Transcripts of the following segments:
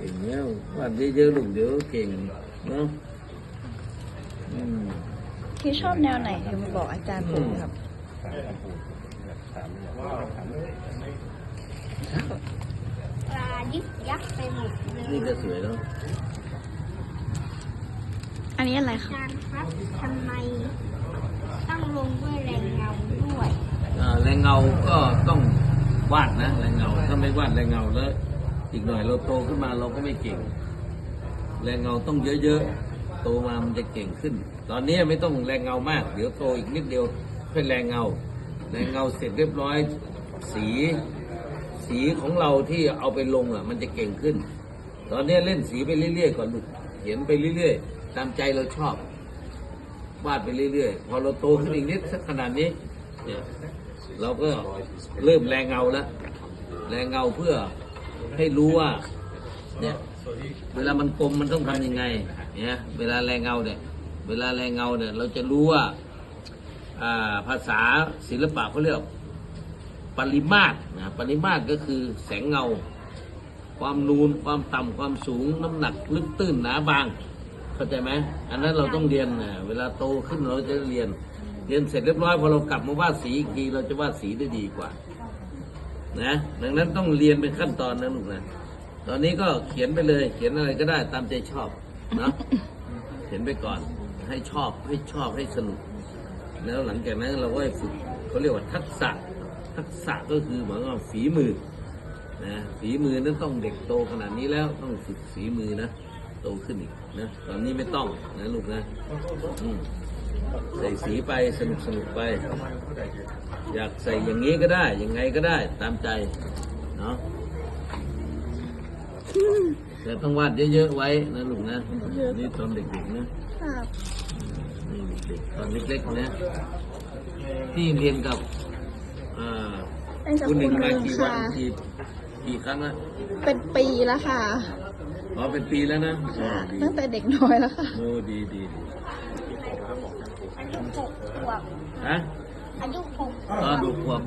เก่งแล้ววาดเยอะๆลูกเดี๋ยวเก่งเนาะอืมที่ชอบแนวไหนที่มาบอกอาจารย์ผมครับปลายิบยักษ์ไปหมดเลยนี่ก็สวยแล้วอันนี้อะไรครับอาจารย์ครับทำไมต้องลงด้วยแรงเงาด้วย อ่าแรงเงาก็ต้องวาดนะแรงเงาถ้าไม่วาดแรงเงาแล้ว อีกหน่อยเราโตขึ้นมาเราก็ไม่เก่ง แรงเงาต้องเยอะๆ โตมามันจะเก่งขึ้น ตอนนี้ไม่ต้องแรงเงามาก เดี๋ยวโตอีกนิดเดียวค่อยแรงเงา แรงเงาเสร็จเรียบร้อย สีสีของเราที่เอาไปลงอะ มันจะเก่งขึ้น ตอนนี้เล่นสีไปเรื่อยๆก่อนลูกเขียนไปเรื่อยๆ ตามใจเราชอบวาดไปเรื่อยๆ พอเราโตขึ้นอีกนิดสักขนาดนี้เราก็เริ่มแรงเงาแล้ว แรงเงาเพื่อ ให้รู้ว่าเนี่ยเวลามันกลมมันต้องทำยังไงเนี่ยเวลาแรงเงาเนี่ยเวลาแรงเงาเนี่ยเราจะรู้ว่าอ่าภาษาศิลปะเขาเรียกปริมาตรนะปริมาตรก็คือแสงเงา ความนูนความต่ำความสูงน้ำหนักลึกตื้นหนาบางเข้าใจไหมอันนั้นเราต้องเรียนนะเวลาโตขึ้นเราจะเรียน เรียนเสร็จเรียบร้อยพอเรากลับมาวาดสีอีกทีเราจะวาดสีได้ดีกว่า นะดังนั้นต้องเรียนเป็นขั้นตอนนะลูกนะตอนนี้ก็เขียนไปเลย เขียนอะไรก็ได้ตามใจชอบนะเขียนไปก่อน ให้ชอบให้ชอบให้สนุก แล้วหลังจากนั้นเราก็ให้ฝึกเขาเรียกว่าทักษะ ทักษะก็คือหมายความว่าฝีมือนะฝีมือนั้นต้องเด็กโตขนาดนี้แล้วต้องฝึกฝีมือนะโตขึ้นอีกนะตอนนี้ไม่ต้องนะลูกนะอืม ใส่สีไปสนุกสนุกไป อยากใส่อย่างนี้ก็ได้ ยังไงก็ได้ ตามใจ เนาะแต่ต้องวาดเยอะๆไว้นะลูกนะ นี่ตอนเด็กๆนะครับนี่เด็กๆตอนเล็กๆนะ ที่เรียนกับอ่าเป็นสักคุณคหนึ่งนหมานึ่งกี่วัค่ะนกี่กี่ครั้งละเป็นปีแล้วค่ะอ๋อเป็นปีแล้วนะโอ้ดีตั้งแต่เด็กน้อยแล้วค่ะโอ้ดีดีดี อายุหกขวบฮะอายุหกขตวอนบหกขวบ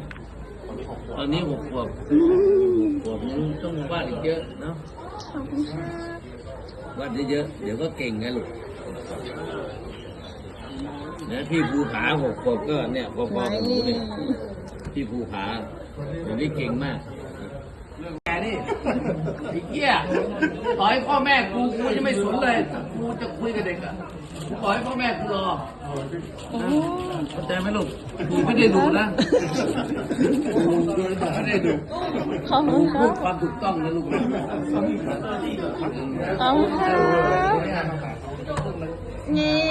ตอนนี้หกขวบขวบยังต้องวาดอีกเยอะเนาะขอบคุณค่ะวาดเยอะๆเดี๋ยวก็เก่งไงลูกนะพี่ภูผาหกขวบก็เนี่ยพอๆกับหนูเนี่ยพี่ภูผาเดี๋ยวนี้เก่งมากแกนี่ไอ้เหี้ยต่อยพ่อแม่กูกูจะไม่สนเลยกูจะคุยกับเด็กอะกูปล่อยให้พ่อแม่กูรอ เข้าใจไหมลูกกูไม่ได้ดูนะกูไม่ได้ดูขอบคุณคพูรัดบความถูกต้องนะลูกนะขอบคุณครับนี่